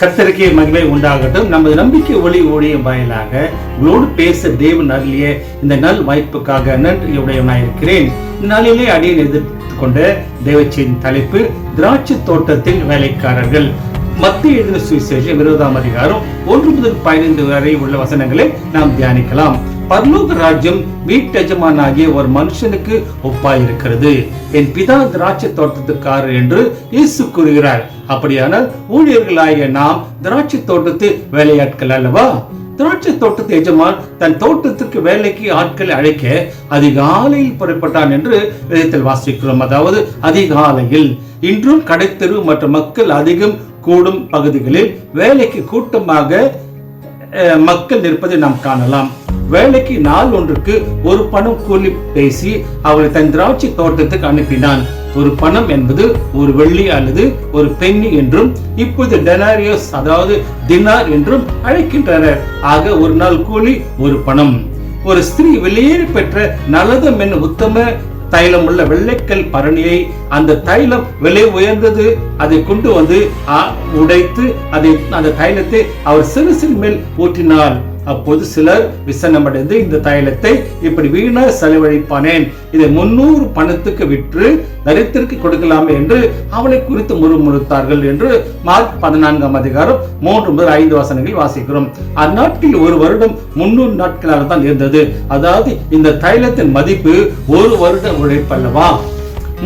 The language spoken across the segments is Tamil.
கத்தருக்கே மகிமை உண்டாகட்டும். நமது நம்பிக்கை ஒளி ஊழியம் வாயிலாக உங்களோடு பேச தேவன் அருளிய இந்த நல் வாய்ப்புக்காக நன்றியுடையவனாக இருக்கிறேன். இந்நாளிலே அடியை எதிர்த்து கொண்ட தேவச்சியின் தலைப்பு திராட்சை தோட்டத்தில் வேலைக்காரர்கள். மத்திய எழுதின சுவிசேஷம் இருபதாம் அதிகாரம் ஒன்று முதல் பதினைந்து வரை உள்ள வசனங்களை நாம் தியானிக்கலாம். பரலோக ராஜ்யம் வீட்டெஜமானாகிய ஒரு மனுஷனுக்கு ஒப்பாயிருக்கிறது. என் பிதா திராட்சை தோட்டத்துக்காரர் என்று இயேசு கூறுகிறார். அப்படியானால் ஊழியர்களாகிய நாம் திராட்சை தோட்டத்து வேலையாட்கள் அல்லவா? திராட்சை தோட்டத்து எஜமான் தன் தோட்டத்திற்கு வேலைக்கு ஆட்களை அழைக்க அதிகாலையில் புறப்பட்டான் என்று விதத்தில் வாசிக்கிறோம். அதாவது அதிகாலையில். இன்றும் கடைத்தெரு மற்றும் மக்கள் அதிகம் கூடும் பகுதிகளில் வேலைக்கு கூட்டமாக அஹ், மக்கள் நிற்பதை நாம் காணலாம். வேலைக்கு நாள் ஒன்றுக்கு ஒரு பணம் கூலி பேசி அவளை தன் திராட்சை தோட்டத்துக்கு அனுப்பினான். ஒரு பணம் என்பது ஒரு வெள்ளி அல்லது ஒரு பெண்ணி என்றும் இப்போது டெனாரியோஸ் அதாவது தினார் என்றும் அழைக்கின்றனர். ஆக ஒரு நாள் கூலி ஒரு பணம். ஒரு ஸ்திரீ வெளியேறி பெற்ற நல்லதம் என்னும் உத்தம தைலம் உள்ள வெள்ளைக்கல் பரணியை அந்த தைலம் விலை உயர்ந்தது. அதை கொண்டு வந்து உடைத்து அதை அந்த தைலத்தை அவர் சிறு சிறு மேல் ஊற்றினார். அப்போது சிலர் விசனமடைந்து இந்த தைலத்தை இப்படி வீணா செலவழிப்பானேன். இதை முன்னூறு பணத்துக்கு விற்று தரித்திற்கு கொடுக்கலாமே என்று அவனை குறித்து முறுமுறுத்தார்கள் என்று மார்க் பதினான்காம் அதிகாரம் மூன்று முதல் ஐந்து வசனங்களில் வாசிக்கிறோம். அந்நாட்டில் ஒரு வருடம் முன்னூறு நாட்களாக தான் இருந்தது. அதாவது இந்த தைலத்தின் மதிப்பு ஒரு வருட உழைப்பல்லவா?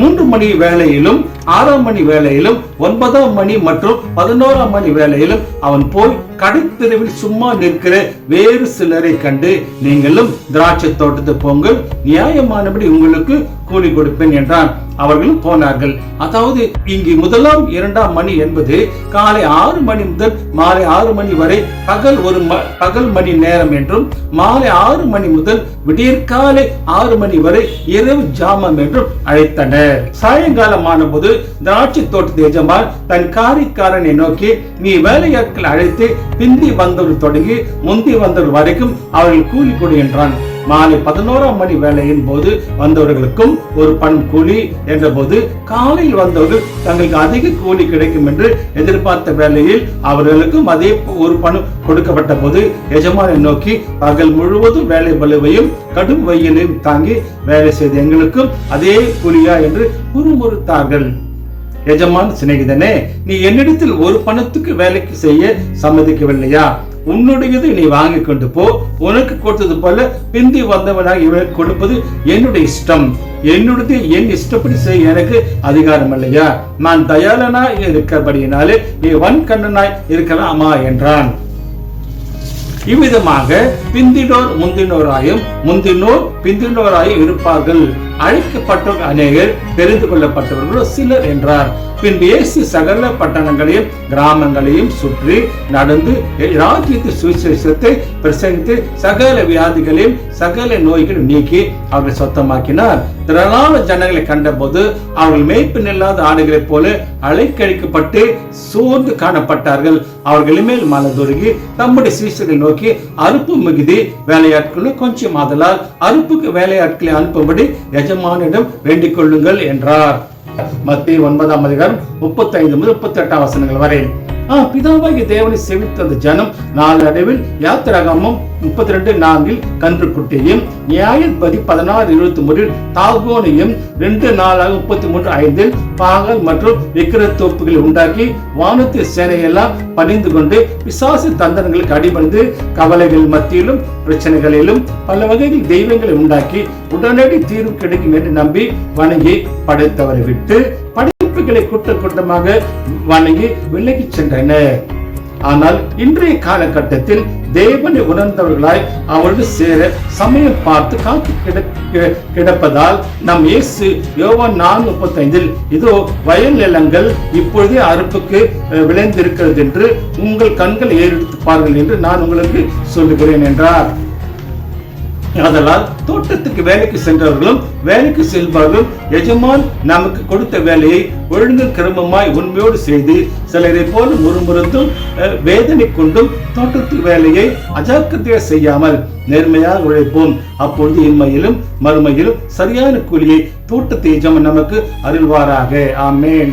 மூன்று மணி வேலையிலும் ஆறாம் மணி வேலையிலும் ஒன்பதாம் மணி மற்றும் பதினோராம் மணி வேலையிலும் அவன் போய் கடைத்தெருவில் சும்மா நிற்கிற வேறு சிலரை கண்டு நீங்களும் திராட்சை தோட்டத்து போங்கள் நியாயமானபடி உங்களுக்கு கூலி கொடுப்பேன் என்றான். அவர்களும் போனார்கள். அதாவது இங்கு முதலாம் இரண்டாம் மணி என்பது காலை ஆறு மணி முதல் மாலை ஆறு மணி வரை பகல் ஒரு ம- பகல் மணி நேரம் என்றும் மாலை ஆறு மணி முதல் விடியற்காலை ஆறு மணி வரை இரவு ஜாமம் என்றும் அழைத்தனர். சாயங்காலமான போது திராட்சை தோட்டத்து எஜமான் தன் காரிக்காரனை நோக்கி நீ வேலையாட்கள் அழைத்து பிந்தி வந்தவர் தொடங்கி முந்தி வந்தவர் வரைக்கும் அவர்கள் கூலி கொடு என்றான். மாலை பதினோராம் மணி வேலையின் போது வந்தவர்களுக்கும் ஒரு பணம் கூலி என்ற போது காலையில் வந்தவர்கள் தங்களுக்கு அதிக கூலி கிடைக்கும் என்று எதிர்பார்த்த வேலையில் அவர்களுக்கும் அதே ஒரு பணம் கொடுக்கப்பட்ட போது எஜமானை நோக்கி பகல் முழுவதும் வேலை வலுவையும் கடும் வெயிலையும் தாங்கி வேலை செய்த எங்களுக்கும் அதே கூலியா? என்று முறுமுறுத்தார்கள் எஜமான் சிநேகிதனே நீ என்னிடத்தில் ஒரு பணத்துக்கு வேலைக்கு செய்ய சம்மதிக்கவில்லையா? உன்னுடையது நீ வாங்கி கொண்டு போ. உனக்கு கொடுத்தது போல பிந்தி வந்தவனாக இவனுக்கு கொடுப்பது என்னுடைய இஷ்டம். என்னுடையது என் இஷ்டப்படி செய்ய எனக்கு அதிகாரம் இல்லையா நான் தயாளனா இருக்கிறபடியினாலே நீ வன் கண்ணனாய் இருக்கலாமா என்றான். இவ்விதமாக பிந்தினோர் முந்தினோராயும் முந்தினோர் பிந்தினோராயும் இருப்பார்கள். அழைக்கப்பட்டோர் அநேகர் தெரிந்து கொள்ளப்பட்டவர்களோ சிலர் என்றார். பின்பு இயேசு சகல பட்டணங்களையும் கிராமங்களையும் சுற்றி நடந்து ராஜ்யத்து சுவிசேஷத்தை பிரசங்கித்து சகல வியாதிகளையும் சகல நோய்களையும் நீக்கி அவர்களை சொத்தமாக்கினார். திரளான ஜனங்களை கண்டபோது அவர்கள் மேய்ப்பு இல்லாத ஆடுகளைப் போல அலைக்கழிக்கப்பட்டு சோர்ந்து காணப்பட்டார்கள். அவர்கள் மேல் மனதுருகி தம்முடைய சீசர்கள் நோக்கி அறுப்பு மிகுதி வேலையாட்களும் கொஞ்சம் ஆதலால் அறுப்புக்கு வேலையாட்களை அனுப்பும்படி எஜமானிடம் வேண்டிக் கொள்ளுங்கள் என்றார். மத்திய ஒன்பதாம் அதிகாரம் முப்பத்தி ஐந்து முதல் முப்பத்தி எட்டாம் வசனங்கள் வரை. பிதாவாகிய தேவனை செவித்த அந்த ஜனம் நாளடைவில் யாத்திரகமும் முப்பத்தி ரெண்டு நான்கில் கன்றுக்குட்டியையும் நியாயப்பதி பதினாறு இருபத்தி மூன்றில் தாகோனையும் ரெண்டு நாளாக முப்பத்தி மூன்று ஐந்தில் பாகல் மற்றும் விக்கிரத்தோப்புகளை உண்டாக்கி வானத்து சேனையெல்லாம் பணிந்து கொண்டு பிசாசு தந்தனங்களுக்கு அடிபணிந்து கவலைகள் மத்தியிலும் பிரச்சனைகளிலும் பல வகையில் தெய்வங்களை உண்டாக்கி உடனடி தீர்வு கிடைக்கும் என்று நம்பி வணங்கி படைத்தவரை விட்டு படைப்புகளை கூட்டம் கூட்டமாக வணங்கி விலகி சென்றனர். ஆனால் இன்றைய காலகட்டத்தில் தேவனை உணர்ந்தவர்களாய் அவரோடு சேர சமயம் பார்த்து காத்து கிடப்பதால் நம் இயேசு யோவான் நான்கு முப்பத்தைந்தில் இதோ வயல் நிலங்கள் இப்பொழுதே அறுப்புக்கு விளைந்திருக்கிறது என்று உங்கள் கண்கள் ஏறெடுத்து பாருங்கள் என்று நான் உங்களுக்கு சொல்லுகிறேன் என்றார். அதனால் தோட்டத்துக்கு வேலைக்கு சென்றவர்களும் வேலைக்கு செல்பவர்களும் எஜமான் நமக்கு கொடுத்த வேலையை ஒழுங்கு கிரமமாய் உண்மையோடு செய்து சிலரை போல முறுமுறுத்தும் வேதனை கொண்டும் தோட்டத்து வேலையை அஜாக்கிரதையாக செய்யாமல் நேர்மையாக உழைப்போம். அப்பொழுது இம்மையிலும் மறுமையிலும் சரியான கூலியை தோட்டத்தை எஜமான் நமக்கு அருள்வாராக. ஆமேன்.